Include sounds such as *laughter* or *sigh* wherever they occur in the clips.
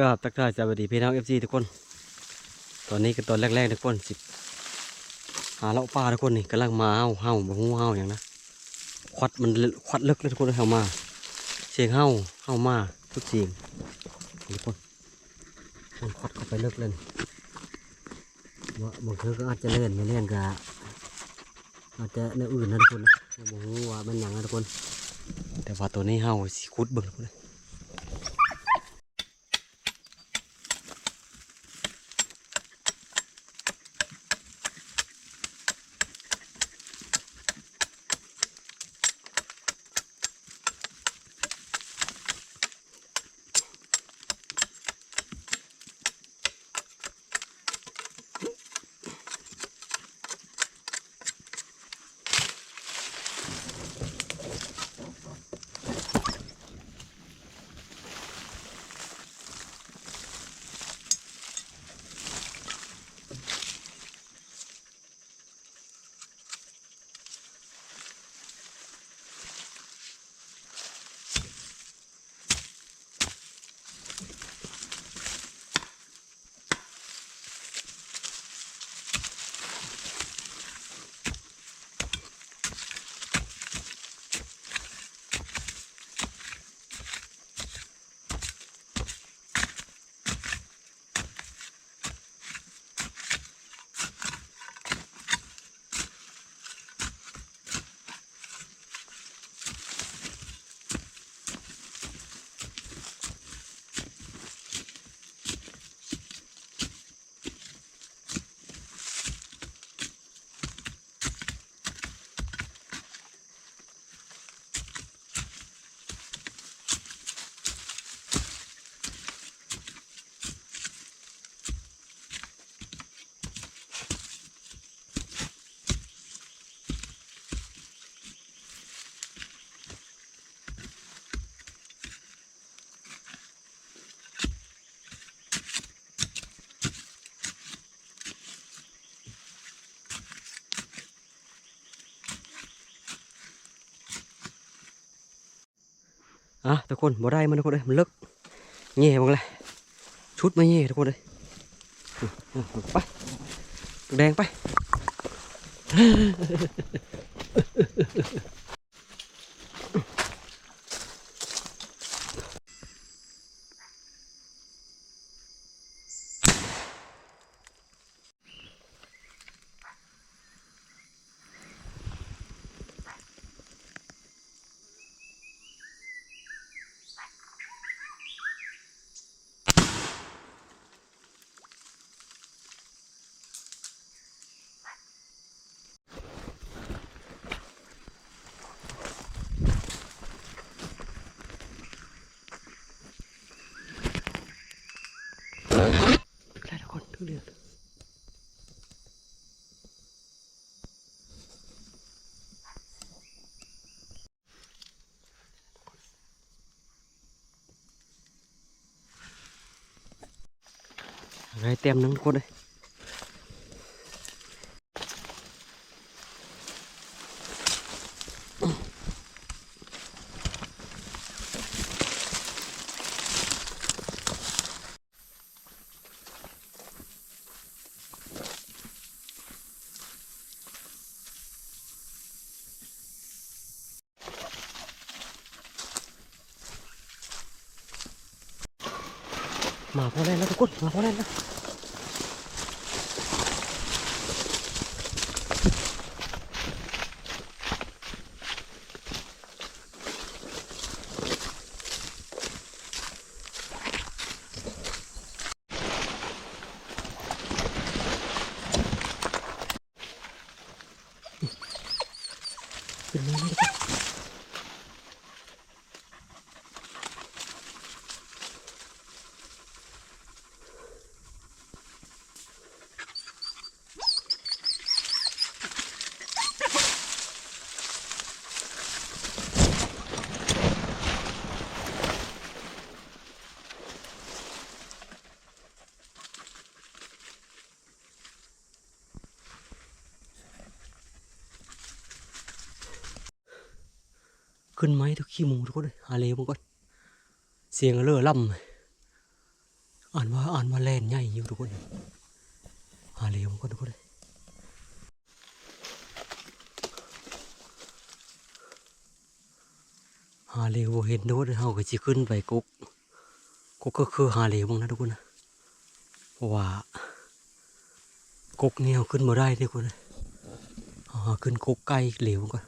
ก็ตักทายสวัสดีพี่น้องเอฟซีทุกคน ตอนนี้ก็ตอนแรกๆทุกคนสิหาเลาะปลาทุกคนนี่กำลังมาเห่าเห่าบ่ฮู้เห่าอย่างนะควัดมันควัดเลิกเลยทุกคนเห่ามา เสียงเห่าเห่ามาทุกเสียงทุกคนมันควัดเข้าไปเลิกเลยนี่ว่าบางทีก็อาจจะเล่นไม่เล่นก็อาจจะในอื่นนะทุกคนนะบ่ฮู้ว่ามันหยังนะทุกคน แต่ว่าตัวนี้เห่าสิคุดเบิ่งทุกคน อะทุกคนบ่ได้มันทุกคนเลยมันเลิกเงี้ยบังเลยชุดมาเงี้ยทุกคนเลยไปแดงไป อะไรเต็มน้ำทุกคนเลยมาพอแล้วนะทุกคนมาพอแล้วนะเป็นไงนี่ทุกคน ขึ้นไหมทุกขี้มูทุกคนเลยหาเลมังก่อนเสียงเลื่อล่ำอ่านว่าอ่านว่าแลนใหญ่อยู่ทุกคนหาเหลียวมันก็ทุกคนเลยหาเหลียวเห็นทุกคนเฮาก็สิขึ้นไปกุกกุกก็คือหาเหลียวบ้างนะทุกคนนะเพราะว่ากุกเนี่ยขึ้นมาได้ทุกคนเลยเอาขึ้นกุกไกลเหลียวก่อน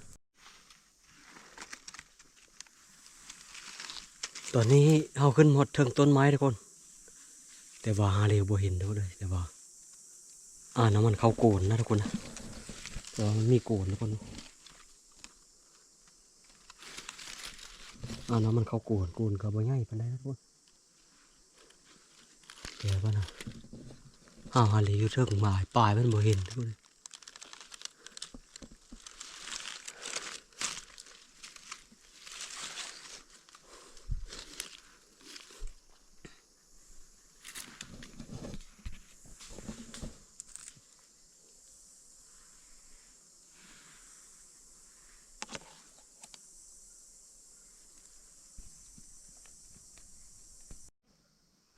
ตอนนี้เฮาขึ้นหมดเทิงต้นไม้ทุกคน แต่ว่าหาเหลียวบ่เห็นทุกคนเลยแต่ว่า อ่าน้ำมันเข้าโกนนะทุกคนนะแต่ว่ามันมีโกนทุกคนอ่าน้ำมันเข้าโกนโกนก็บ่ง่ายปานใดทุกคนเดี๋ยวก่อนะอ้าวหาเหลียวอยู่เทิงหมายปลายมันบ่เห็นทุกคน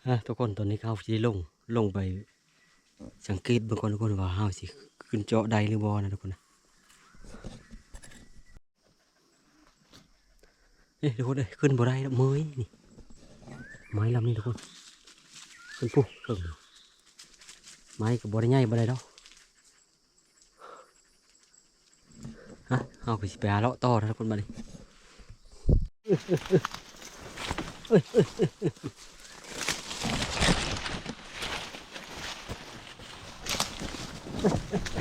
ฮะทุกคนตอนนี้เขาสิลงลงไป สังเกตบางคนทุกคนว่าเฮาสิขึ้นเจาะใดหรือบ่นะทุกคนนะเอ้ยทุกคนเอ้ยขึ้นบ่ได้แล้วเมยนี่ไม้ลำนี้ทุกคนขึ้นปุ๊บถึงไม้กับบ่ได้ใหญ่บ่ได้ดอกฮะเฮาก็สิไปหาเลาะต่อนะทุกคนบัด Ha, ha, ha.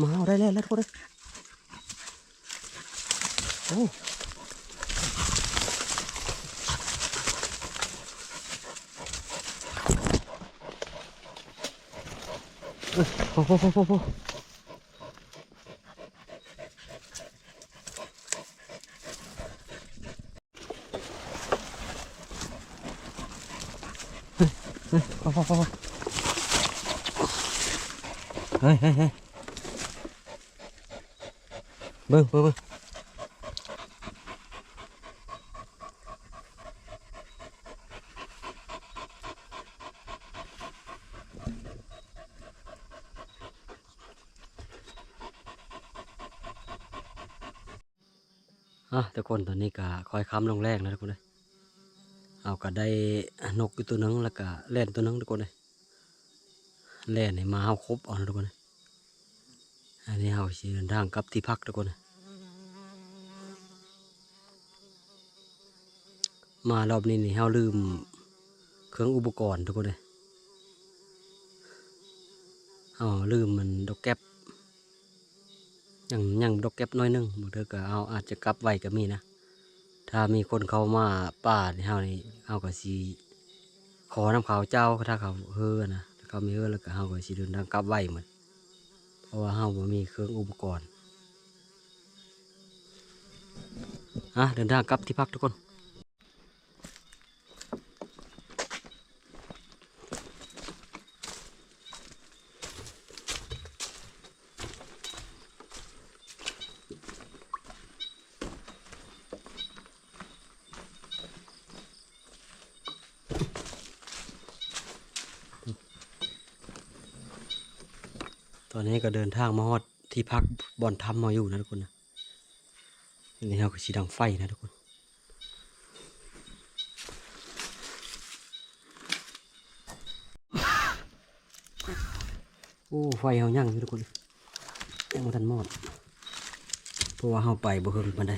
มาเอาได้แล้วแล้วทุกคนเอ้ยโอ้เอ้ยโอ้โหโอ้โหโอ้โหเฮ้ยเฮ้ยโอ้โหโอ้โหเฮ้ย เฮ้ยเฮ้ยเบิ่งเบิ่งเบิ่งอะทุกคนตอนนี้ก็คอยค้ำลงแรกแล้วทุกคนเลยเอาก็ได้นกอยู่ตัวหนึงแล้วก็แล่นตัวหนึงทุกคนเลยแล่นให้มาเอาครบเอานะทุกคนเลย อันนี้เอาสิเดินทางกลับที่พักทุกคน มารอบนี้นี่เฮาลืมเครื่องอุปกรณ์ทุกคนเลยเฮาลืมมันดอกแก๊บยังยังดอกแก๊บน้อยนึงบางเทื่อก็เอาอาจจะกลับไว้ก็มีนะ ถ้ามีคนเข้ามาป่านี่เฮานี่เฮาก็สิขอน้ำเขาเจ้าถ้าเขาเฮือนะถ้าเขาไม่เฮือแล้วก็เฮาก็สิเดินทางกลับไว้หมด เพราะว่าเฮาบ่มีเครื่องอุปกรณ์อะเดินทางกลับที่พักทุกคน นี้ก็เดินทางมาฮอดที่พักบ่อนทำมาอยู่นะทุกคนนะนี่เราก็สีดังไฟนะทุกคนโอ้ไฟเฮายั่งทุกคนยังบ่ทันมอดเพราะว่าเฮาไปบ่เฮิงปานได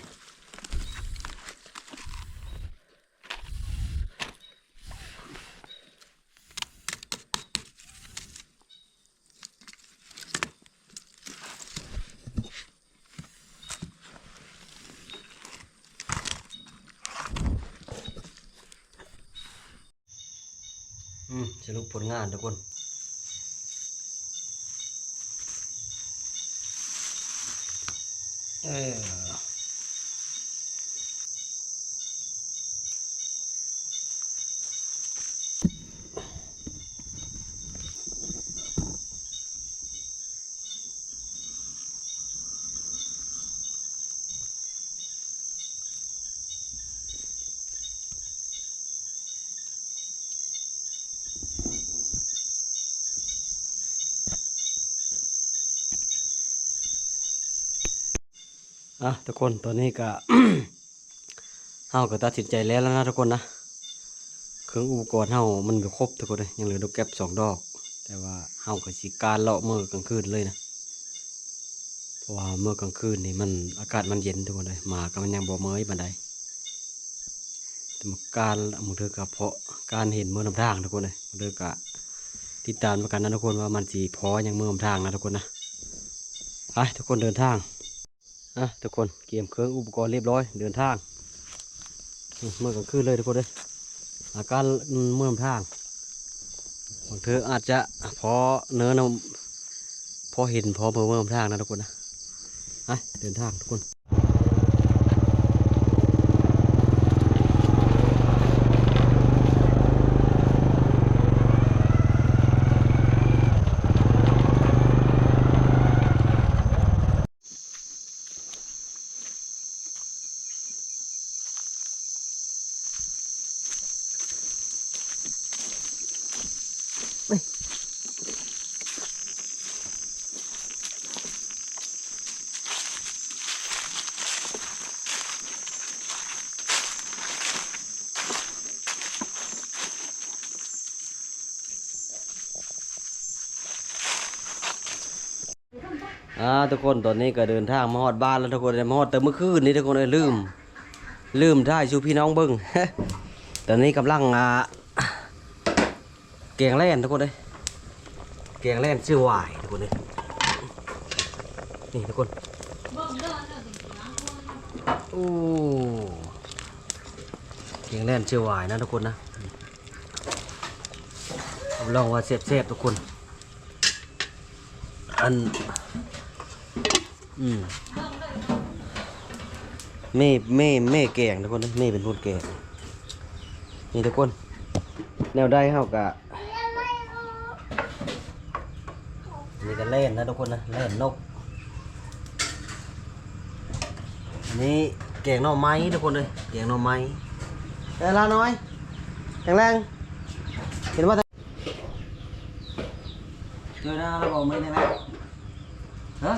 สรุปผลงานทุกคนเออ อะทุกคนตอนนี้ก็เฮาก็ตัดสินใจแล้วแล้วนะทุกคนนะเครื่องอุปกรณ์เฮามันก็ครบทุกคนเลยยังเหลือดอกแก๊บสองดอก แต่ว่าเฮาก็สิการเลาะมือกลางคืนเลยนะเพราะว่าเมื่อกลางคืนนี่มันอากาศมันเย็นทุกคนเลยหมาก็มันยังบ่เมยบันไดแต่การมือเธอกับเพาะการเห็นเมื่อนำทางทุกคนเลยมือเธอก็ติดตามประกันนะทุกคนว่ามันสีพอยังเมื่อนำทางนะทุกคนนะไปทุกคนเดินทาง อะทุกคนเกมเครื่องอุปกรณ์เรียบร้อยเดินทางเมื่อกลางคืนเลยทุกคนเลยอาการเมื่อนำทางบางเธออาจจะพอเนื้อนะพอเห็นพอเมื่อเมื่อทางนะทุกคนนะเดินทางทุกคน ทุกคนตอนนี้ก็เดินทางมาฮอดบ้านแล้วทุกคนมาฮอดแต่เมื่อคืนนี้ทุกคนเลยลืม ลืมท่ายชูพี่น้องเบิ้งตอนนี้กำลังอ่าแกงแล่นทุกคนเลยแกงแล่นชื่อวายทุกคนเลยนี่ทุกคนโอ้แกงแล่นชื่อวายนะทุกคนนะรับรองว่าเสียบๆทุกคนอัน อืมแม่แม่แม่แกงทุกคนนะแม่เป็นคนแกงนี่ทุกคน แนวได้เฮากะนี่ก็เล่นนะทุกคนนะเล่นนกอันนี้แกงหน่อไม้ทุกคนเลยแกงหน่อไม้เอ้ยลาน้อยแข็งแรงเห็นว่าเจอหน้าเราบอกไม่ได้ไหมฮะ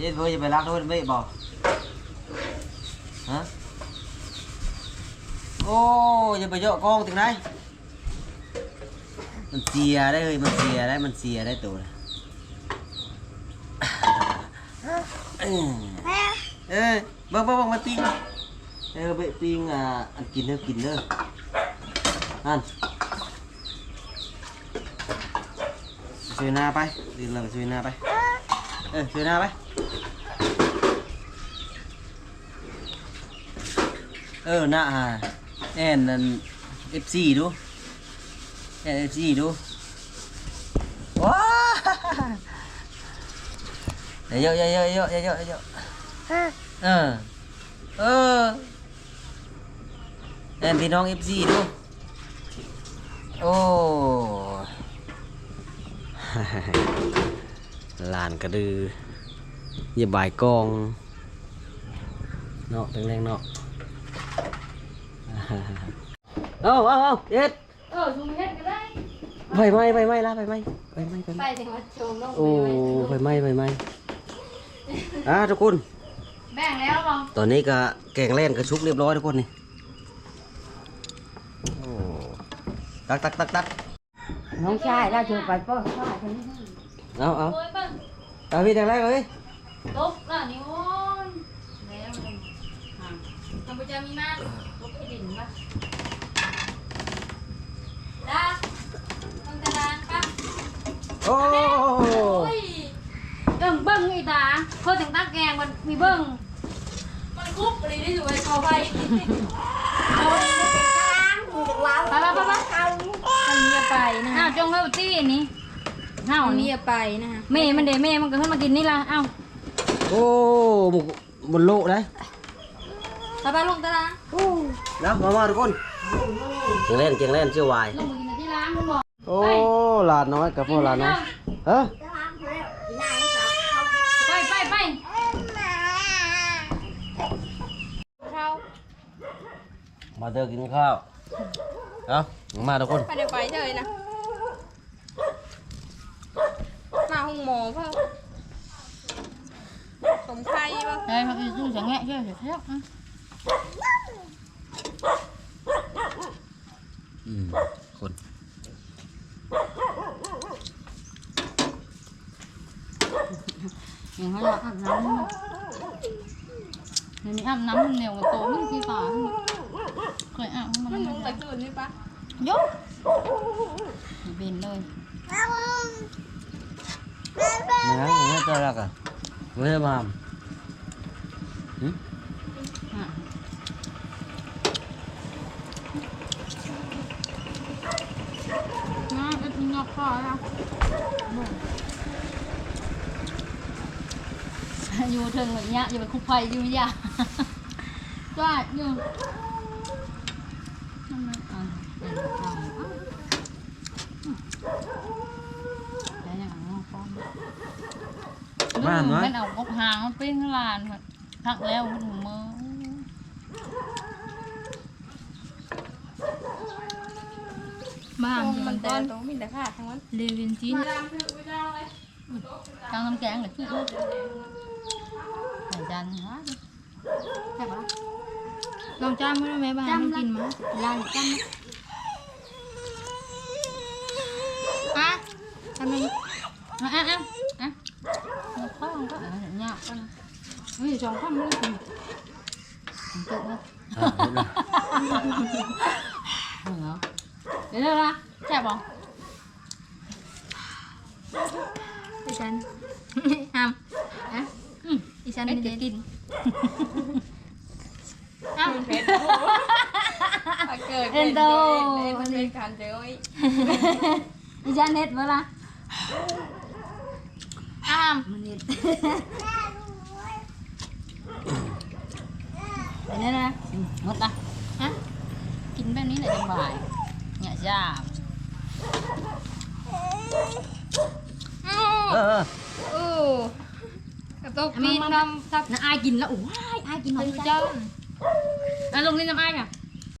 Vậy vừa giờ mày lắc thôi mấy bò Hả? Ô giờ mày dọ con từng đây Mình xìa đấy ơi mình xìa đấy mình xìa đấy tụi *coughs* Ê bông bông bông mà pin. Ê bệ pin à ăn kín nữa kín nữa Ăn. Xuôi na bay đi làm xuôi na bay. Ê xuôi na bay เออน่าฮะแอนนั่นเอฟซีดูแอนเอฟซีดูว้าเยอะเยอะเยอะเยอะเยอะเยอะเยอะเออเออแอนพี่น้องเอฟซีดูโอ้ลานกระดืออย่าบ่ายกองเนาะแรงๆเนาะ เอาเอาเอาเอ็ดเออชุมเฮ็ดก็ได้ ไฟไหม้ไฟไหม้ละไฟไหม้ไฟไหม้ไฟไหไปม้ถึงมาชมน้องโอ้ไฟไหม้ไฟไหม้อ่าทุกคน แบ่งแล้วบ่ตอนนี้ก็แกงเล่นกระชุบเรียบร้อยทุกคนนี่โอ้ตักตักตักตักน้องชายเราจูไปป้อชายคนนี้เอาเอาโอ้ยเบิ่งเอาพี่แดงแรกเลยลบล่ะนิ้วแล้วมันห่างทำประจามีมาก ลบไอ้ดินป่ะดาต้องตารางป่ะโอ้โอ้ยเอิ่มเบิ่งไอ้ตาเพิ่นถึงตักแกงมันมีเบิ่งมันคุบอะไรได้อยู่ไอ้คอไปเอาไปไปไปไปตี้นี่เฮาเอานี่นี่ไปนะคะแม่มันเด้แม่มันก็ขึ้นมากินนี่ล่ะเอ้าโอ้หมุกบนโลกได้ ตาบ้าลงตาละนะมามาทุกคนเก่งเล่นเก่งเล่นเชื่อวายลงมากินที่ร้านมันบอกโอ้หลานน้อยกับพ่อหลานน้อยเออไปไปไปเข้ามาเจอกินข้าวเอามาทุกคนไปเดี๋ยวไปเลยนะมาห้องหมอเพิ่มสมไข่ป่ะไปมาดูจังแงะเชื่อเถอะอื มคนอย่างนั้นละอาบน้ำเดี๋ยวนี้อาบน้ำมันเหนียวกว่าโตมันกี่ฝาเคยอาบมันมันมันลงแต่คืนนี่ปะยกเป็นเลยไม่นะไม่เจอแล้วกันไม่ได้มาอะน่าจะทิ้งยอ กคอแล้วอยู่ถึงแบบเนี้ยอย่าไปคุกไฟอยู่อย่าก็อยู่นั่นมันอะเป็นข้าวแล้วอย่างนั้นฟ้องบ้านน้อยมันเอากบหางมันปิ้งลานมันทักแล้วมันหูมือ บ้านตรงที่มัมันนแต่ต้นตรงมีแต่ขาทั้งวันเลวินจีนกลางน้ำแกงหรือที่อื่นใส่จานฮะใช่ปะลองจ้ามได้ไหมบ้านมันกินมั้ยลานจอะทำไมำอะอะอะอะข้าวก็อะเงี้ยกันเฮ้ยจองข้าวไม่ได้กินตุ๊กนะอ่า เห็นไหมเหรอเดี๋ยวนะแซ่บบ่อีฉันทำอะอืมอีฉันไม่ไม่ได้ได้กิกินนอ้าวเผ็ดเกิดเอ็นโตมันเป็นการเจอไอ้อีจานเน็ตบ่ล่ะอ้ามมันเน็ตเป็นไงนะหมดละฮะกินแบบนี้แหละสบายเนี่ ยจ้าเออเออโอ้กระตกปีนน้ำทับน้าอายกินแล้วโอ้ยอายกินหน่อยเจ้าอะลงนี่น้ำอายค่ะเ